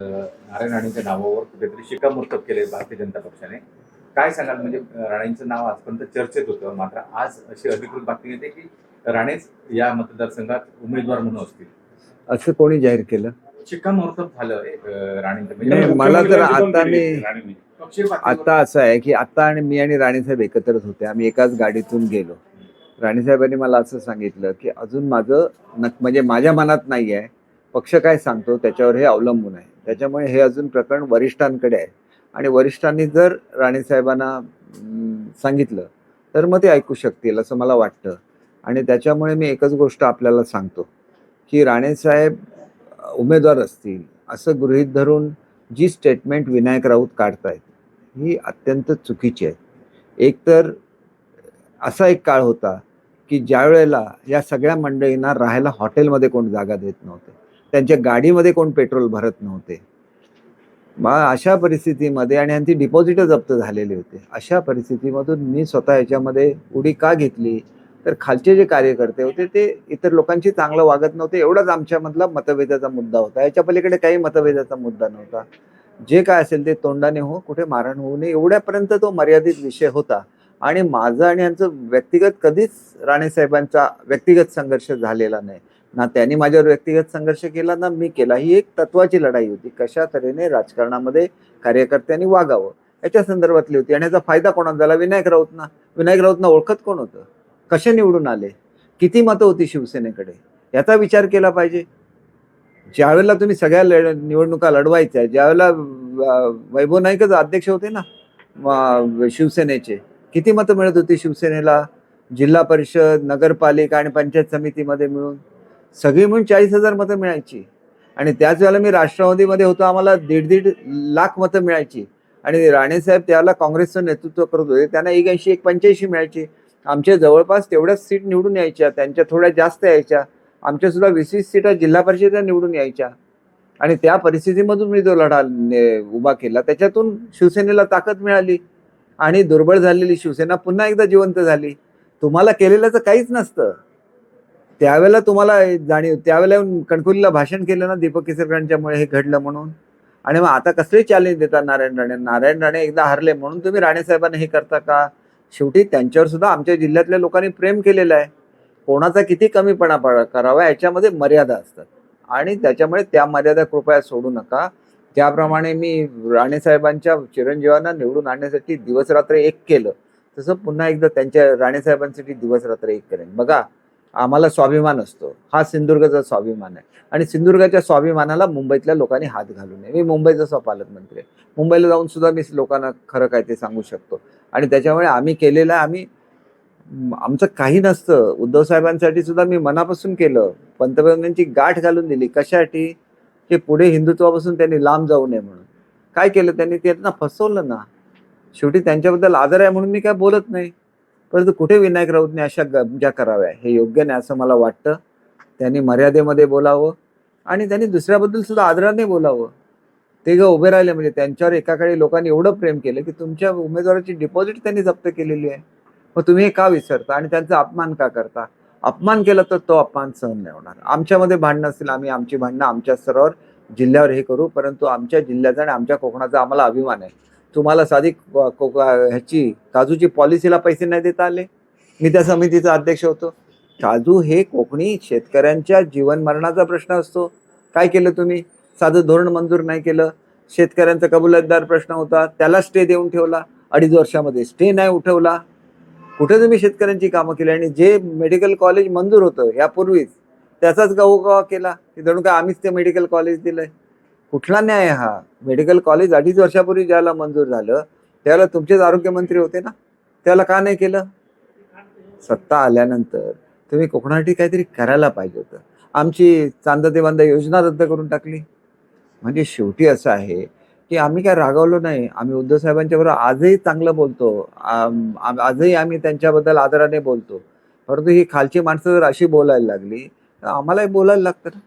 नारायण राणेंच्या नावावर कुठेतरी शिक्कामोर्तब केले भारतीय जनता पक्षाने. काय सांगाल? म्हणजे राणेंचं नाव आजपर्यंत चर्चेत होतं मात्र आज अशी अधिकृत बातमी येते की राणेच या मतदारसंघात उमेदवार म्हणून असतील. असं कोणी जाहीर केलं? शिक्कामोर्तब झालं राणेंचं. म्हणजे मला तर आता मी- आता असं आहे की आता आणि मी आणि राणीसाहेब एकत्रच होते. आम्ही एकाच गाडीतून गेलो. राणीसाहेबांनी मला असं सांगितलं की अजून माझं नक म्हणजे माझ्या मनात नाही आहे पक्ष काय सांगतो त्याच्यावर हे अवलंबून आहे. त्याच्यामुळे हे अजून प्रकरण वरिष्ठांकडे आहे. आणि वरिष्ठांनी जर राणेसाहेबांना सांगितलं तर मग ते ऐकू शकतील असं मला वाटतं. आणि त्याच्यामुळे मी एकच गोष्ट आपल्याला सांगतो की राणेसाहेब उमेदवार असतील असं गृहीत धरून जी स्टेटमेंट विनायक राऊत काढतायत ही अत्यंत चुकीची आहे. एकतर असा एक काळ होता की ज्या वेळेला या सगळ्या मंडळींना राहायला हॉटेलमध्ये कोण जागा देत नव्हते. त्यांच्या गाडीमध्ये कोण पेट्रोल भरत नव्हते. मग अशा परिस्थितीमध्ये आणि यांची डिपॉझिटं जप्त झालेली होते अशा परिस्थितीमधून मी स्वतः याच्यामध्ये उडी का घेतली? तर खालचे जे कार्यकर्ते होते ते इतर लोकांशी चांगलं वागत नव्हते एवढाच आमच्यामधला मतभेदाचा मुद्दा होता. याच्या पलीकडे काही मतभेदाचा मुद्दा नव्हता. जे काय असेल ते तोंडाने हो कुठे मारण होऊ नये एवढ्यापर्यंत तो मर्यादित विषय होता. आणि माझं आणि यांचं व्यक्तिगत कधीच राणेसाहेबांचा व्यक्तिगत संघर्ष झालेला नाही. ना त्यांनी माझ्यावर व्यक्तिगत संघर्ष केला ना मी केला. ही एक तत्वाची लढाई होती. कशा तऱ्हेने राजकारणामध्ये कार्यकर्त्यांनी वागावं? याच्या संदर्भातली होती. आणि याचा फायदा कोणाला झाला? विनायक राऊतना. विनायक राऊतना ओळखत कोण होतं? कसे निवडून आले? किती मतं होती शिवसेनेकडे? याचा विचार केला पाहिजे. ज्यावेळेला तुम्ही सगळ्या लढ निवडणुका लढवायच्या ज्यावेळेला वैभव नाईकच अध्यक्ष होते ना शिवसेनेचे किती मतं मिळत होती शिवसेनेला? जिल्हा परिषद नगरपालिका आणि पंचायत समितीमध्ये मिळून? सगळी मिळून चाळीस हजार मतं मिळायची. आणि त्याच वेळेला मी राष्ट्रवादीमध्ये होतो आम्हाला दीड दीड लाख मतं मिळायची. आणि राणेसाहेब त्याला काँग्रेसचं नेतृत्व करत होते त्यांना एक ऐंशी एक पंच्याऐंशी मिळायची. आमच्या जवळपास तेवढ्याच सीट निवडून यायच्या त्यांच्या थोड्या जास्त यायच्या. आमच्या सुद्धा वीस वीस सीटा जिल्हा परिषदेला निवडून यायच्या. आणि त्या परिस्थितीमधून मी जो लढा उभा केला त्याच्यातून शिवसेनेला ताकद मिळाली. आणि दुर्बळ झालेली शिवसेना पुन्हा एकदा जिवंत झाली. तुम्हाला केलेल्याचं काहीच नसतं. त्यावेळेला तुम्हाला जाणीव त्यावेळेला कणकुलीला भाषण केलं ना दीपक केसरकरांच्यामुळे हे घडलं म्हणून? आणि मग आता कसले चॅलेंज देतात नारायण राणे? नारायण राणे एकदा हरले म्हणून तुम्ही राणेसाहेबांना हे करता का? शेवटी त्यांच्यावर सुद्धा आमच्या जिल्ह्यातल्या लोकांनी प्रेम केलेलं आहे. कोणाचा किती कमीपणा पड- करावा याच्यामध्ये मर्यादा असतात. आणि त्याच्यामुळे त्या मर्यादा कृपया सोडू नका. त्याप्रमाणे मी राणेसाहेबांच्या चिरंजीवांना निवडून आणण्यासाठी दिवसरात्र एक केलं. तसं पुन्हा एकदा त्यांच्या राणेसाहेबांसाठी दिवसरात्र एक करेन. बघा आम्हाला स्वाभिमान असतो. हा सिंधुदुर्गचा स्वाभिमान आहे. आणि सिंधुदुर्गाच्या स्वाभिमानाला मुंबईतल्या लोकांनी हात घालू नये. मी मुंबईचा स्व पालकमंत्री आहे. मुंबईला जाऊन सुद्धा मी लोकांना खरं काय ते सांगू शकतो. आणि त्याच्यामुळे आम्ही केलेलं आहे. आम्ही आमचं काही नसतं. उद्धव साहेबांसाठी सुद्धा मी मनापासून केलं. पंतप्रधानांची गाठ घालून दिली. कशासाठी? की पुढे हिंदुत्वापासून त्यांनी लांब जाऊ नये म्हणून. काय केलं त्यांनी? त्यांना फसवलं ना. शेवटी त्यांच्याबद्दल आदर आहे म्हणून मी काय बोलत नाही. परंतु कुठे विनायक राऊतने अशा गमजा कराव्या? हे योग्य नाही असं मला वाटतं. त्यांनी मर्यादेमध्ये बोलावं आणि त्यांनी दुसऱ्याबद्दल सुद्धा आदराने बोलावं. ते ग उभे राहिले म्हणजे त्यांच्यावर एकाकडे लोकांनी एवढं प्रेम केलं की तुमच्या उमेदवाराची डिपॉझिट त्यांनी जप्त केलेली आहे. मग तुम्ही हे का विसरता आणि त्यांचा अपमान का करता? अपमान केला तर तो अपमान सहन नाही होणार. आमच्यामध्ये भांडणं असतील आम्ही आमची भांडणं आमच्या स्तरावर जिल्ह्यावर हे करू परंतु आमच्या जिल्ह्याचा आणि आमच्या कोकणाचा आम्हाला अभिमान आहे. तुम्हाला साधी को- ह्याची काजूची पॉलिसीला पैसे नाही देता आले? मी त्या समितीचा अध्यक्ष होतो. काजू हे कोकणी शेतकऱ्यांच्या जीवन मरणाचा प्रश्न असतो. काय केलं तुम्ही? साधं धोरण मंजूर नाही केलं. शेतकऱ्यांचा कबुलतदार प्रश्न होता. त्याला स्टे देऊन ठेवला. अडीच वर्षामध्ये स्टे नाही उठवला. कुठे तुम्ही शेतकऱ्यांची कामं केली? आणि जे मेडिकल कॉलेज मंजूर होतं यापूर्वीच त्याचाच गहू केला? की जणू काय आम्हीच ते मेडिकल कॉलेज दिलं कुठला न्याय हा? मेडिकल कॉलेज अडीच वर्षापूर्वी ज्याला मंजूर झालं त्याला तुमचेच आरोग्यमंत्री होते ना? त्याला का नाही केलं? सत्ता आल्यानंतर. तुम्ही कोकणासाठी काहीतरी करायला पाहिजे होतं. आमची चांदा ते योजना रद्द करून टाकली. म्हणजे शेवटी असं आहे की आम्ही काय रागावलो नाही. आम्ही उद्धव साहेबांच्या बरोबर आजही चांगलं बोलतो. आजही आम्ही त्यांच्याबद्दल आदराने बोलतो. परंतु ही खालची माणसं जर अशी बोलायला लागली तर आम्हालाही बोलायला लागतं ना?